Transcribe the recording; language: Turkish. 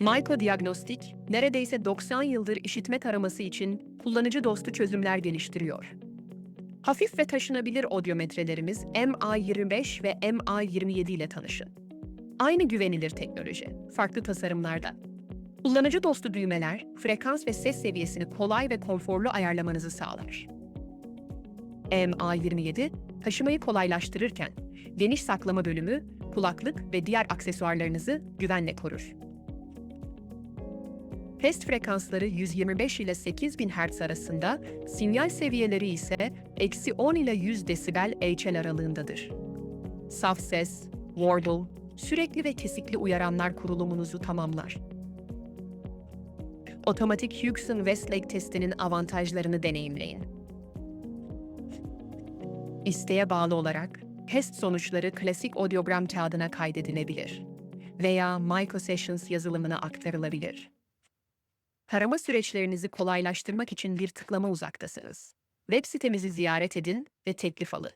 Myco Diagnostik, neredeyse 90 yıldır işitme taraması için kullanıcı dostu çözümler geliştiriyor. Hafif ve taşınabilir odyometrelerimiz MA25 ve MA27 ile tanışın. Aynı güvenilir teknoloji, farklı tasarımlarda. Kullanıcı dostu düğmeler, frekans ve ses seviyesini kolay ve konforlu ayarlamanızı sağlar. MA27, taşımayı kolaylaştırırken, geniş saklama bölümü, kulaklık ve diğer aksesuarlarınızı güvenle korur. Test frekansları 125 ile 8000 Hz arasında, sinyal seviyeleri ise eksi 10 ile 100 desibel HL aralığındadır. Saf ses, wardle, sürekli ve kesikli uyaranlar kurulumunuzu tamamlar. Otomatik Hugson-Westlake testinin avantajlarını deneyimleyin. İsteğe bağlı olarak test sonuçları klasik audiogram kağıdına kaydedilebilir veya Micro Sessions yazılımına aktarılabilir. Tarama süreçlerinizi kolaylaştırmak için bir tıklama uzaktasınız. Web sitemizi ziyaret edin ve teklif alın.